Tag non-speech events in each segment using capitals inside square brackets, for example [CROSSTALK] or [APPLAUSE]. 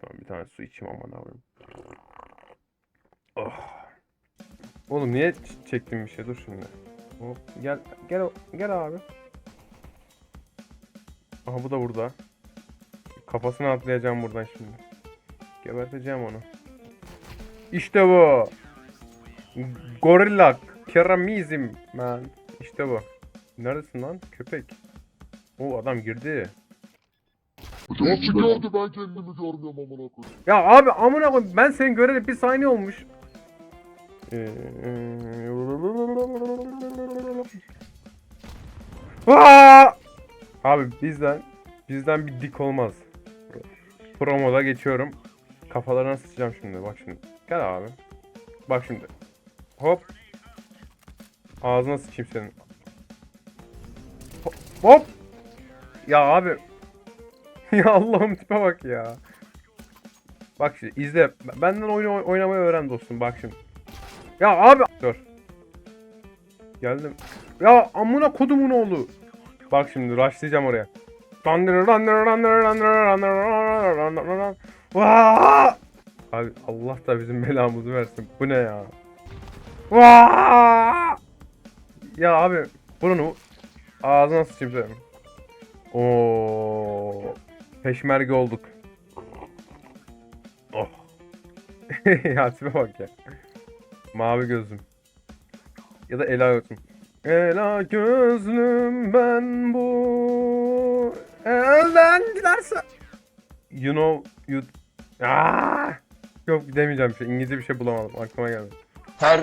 Şuradan bir tane su içeyim aman abim. Oh. Oğlum niye çektim bir şey? Dur şimdi. Hop gel gel gel abi. Aha bu da burada. Kafasına atlayacağım buradan şimdi. Geberteceğim onu. İşte bu. Gorilla keramizm man. İşte bu. Neredesin lan köpek? O adam girdi. Nasıl gördü ben kendimi görmüyorum amına koyayım. Ya abi amına koyayım ben seni göreli bir saniye olmuş. Ee, Aa! Abi bizden bizden bir dik olmaz. Promoda geçiyorum. Kafalarına sıçacağım şimdi bak şimdi. Gel abi. Bak şimdi. Hop. Ağzına sıçayım senin. Hop. Hop. Ya abi. Ya Allah'ım tipe bak ya. Bak şimdi izle. Benden oyun oy- oynamayı öğren dostum bak şimdi. Ya abi dur. Geldim. Ya amına kodumun oğlu. Bak şimdi rushlayacağım oraya. Abi Allah da bizim belamızı versin. Bu ne ya? Ya abi bunu ağzına sıçayım. Oo. Peşmerge olduk. Oh. ya tipe bak ya. Mavi gözlüm. Ya da Ela gözlüm. Ela gözlüm ben bu elden giderse. You know you... Aa! Yok demeyeceğim bir şey. İngilizce bir şey bulamadım. Aklıma geldi. her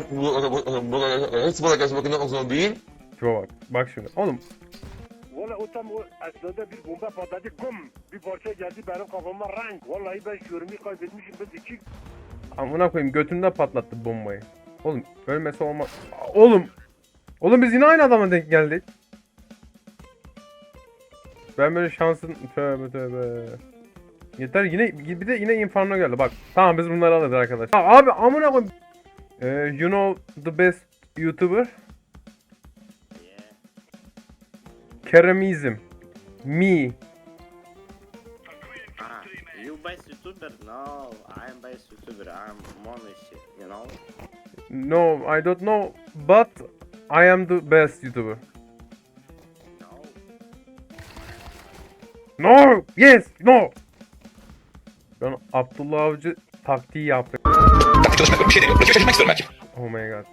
burada gelsin bakın olsun değil. Tipe bak. Bak şimdi. Oğlum Valla o tam o esnada bir bomba patladı kum. Bir parça geldi benim kafama renk. Vallahi ben şuurumu kaybetmişim. Ben iki amına koyayım götümde patlattı bombayı. Oğlum ölmesi olmaz. Oğlum. Oğlum biz yine aynı adama denk geldik. Ben böyle şansın tövbe tövbe. Yeter yine bir de yine inferno geldi bak. Tamam biz bunları alırız arkadaşlar. Abi amına koyayım. Ee, you know the best YouTuber? Keramizm. Me. Ah, you best YouTuber? No, I'm best YouTuber. I'm Monish, you know? No, I don't know, but I am the best YouTuber. No. No, yes, no. Ben Abdullah Avcı taktiği yaptım. çalışmak bir şey değil. Rötuş çalışmak istiyorum belki. Oh my god.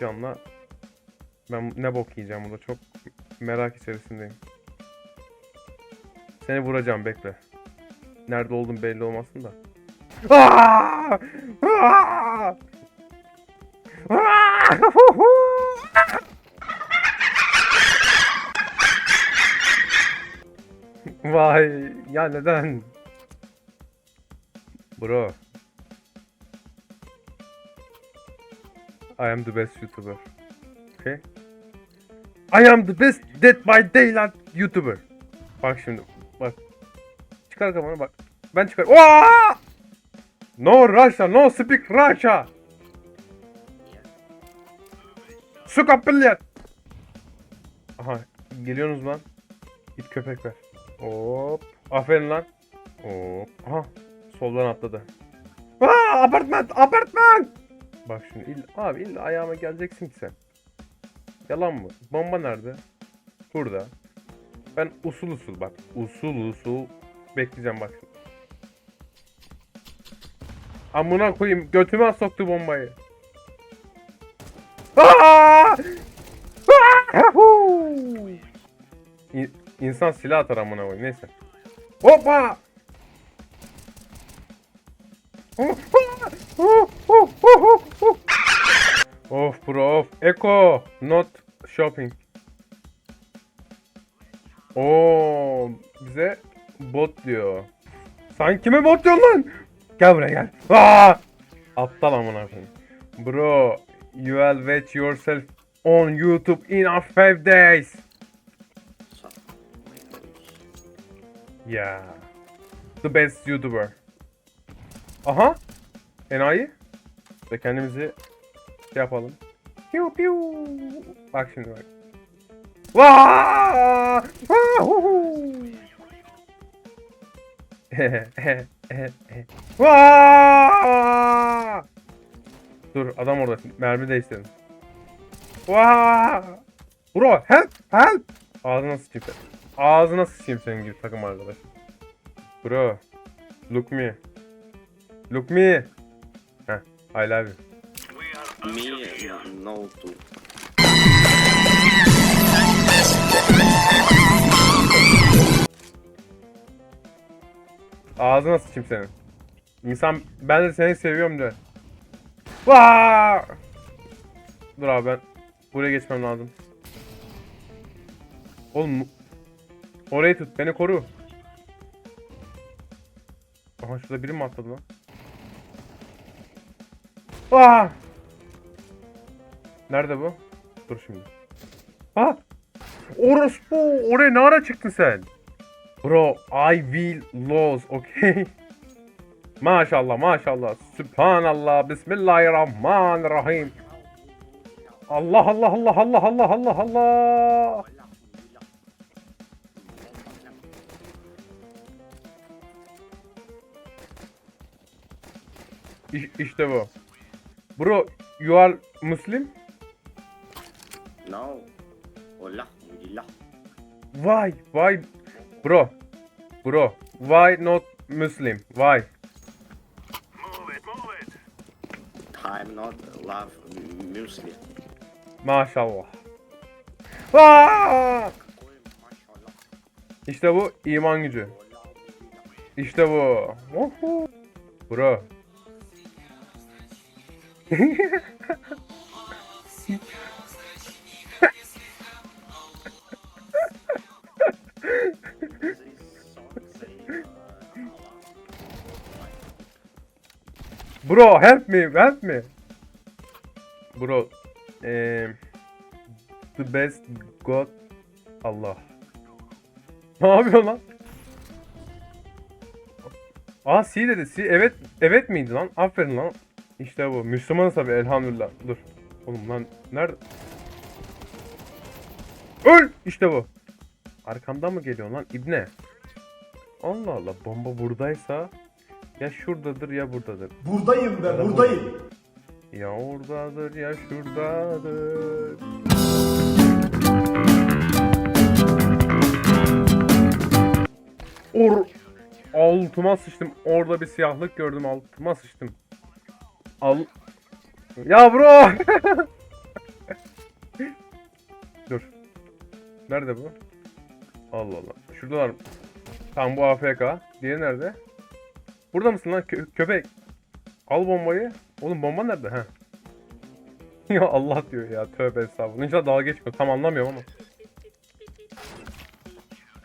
Canla. Ben ne bok yiyeceğim burada çok merak içerisindeyim. Seni vuracağım bekle. Nerede olduğum belli olmasın da. Vay ya neden? Bro. I am the best YouTuber. Okay? I am the best Dead by Daylight YouTuber. Bak şimdi bak. Çıkar kafanı bak. Ben çıkar. Oha! No Russia, no speak Russia. Suka pillet. Aha geliyorsunuz lan. Git köpek ver. Hop. Aferin lan. Hop. Aha. Soldan atladı. Aa, apartman, apartman. Bak şimdi illa, abi illa ayağıma geleceksin ki sen. Yalan mı? Bomba nerede? Burada. Ben usul usul bak. Usul usul bekleyeceğim bak. Amına koyayım götüme soktu bombayı. Aa! İn- İnsan silah atar amına koyayım neyse. Hoppa! Of bro of. Echo. Not shopping. Oo, bize bot diyor. Sen kime bot diyorsun lan? Gel buraya gel. Aa! Aptal amına koyayım. Bro, you will wait yourself on YouTube in a five days. Yeah. The best YouTuber. Aha. Enayi. Ve kendimizi şey yapalım. Piu piu. Bak şimdi bak. Vaa! [LAUGHS] Vaa! Dur adam orada. Mermi değiştirin. Vaa! Bro help help. Ağzına sıçayım sen. Ağzına sıçayım senin gibi takım arkadaş. Bro. Look me. Look me. Heh. I love you. Me, no too. Ağzına sıçayım senin. İnsan ben de seni seviyorum de. Vaa! Dur abi ben buraya geçmem lazım. Oğlum orayı tut beni koru. Aha şurada biri mi atladı lan? Vaa! Nerede bu? Dur şimdi. Ha! Orospu! Oraya ne ara çıktın sen? Bro, I will lose, okay? [LAUGHS] maşallah, maşallah. Sübhanallah, Bismillahirrahmanirrahim. Allah Allah Allah Allah Allah Allah Allah. İş, bu. Bro, you are Muslim? No. Hola, billah. Why? Why? Bro. Bro. Why not Muslim? Why? I'm not love Muslim. Maşallah. Aa! Maşallah. İşte bu iman gücü. İşte bu. Woohoo. Bro. [LAUGHS] Bro, help me, help me. Bro, eee the best God Allah. Ne yapıyor lan? Aa C dedi. C evet evet miydi lan? Aferin lan. İşte bu. Müslümanız tabi elhamdülillah. Dur. Oğlum lan nerede? Öl! İşte bu. Arkamdan mı geliyor lan İbne? Allah Allah bomba buradaysa ya şuradadır ya buradadır. Buradayım be, buradayım. Ya oradadır ya şuradadır. Or altıma sıçtım. Orada bir siyahlık gördüm altıma sıçtım. Al Ya bro. [LAUGHS] Dur. Nerede bu? Allah Allah. Şuradalar. Tam bu AFK. Diğeri nerede? Burada mısın lan kö- köpek? Al bombayı. Oğlum bomba nerede? Ha. [LAUGHS] ya Allah diyor ya. Tövbe estağfurullah. İnşallah dalga geçmiyor. Tam anlamıyorum ama.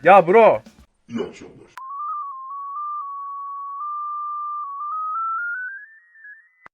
Ya bro. İyi akşamlar.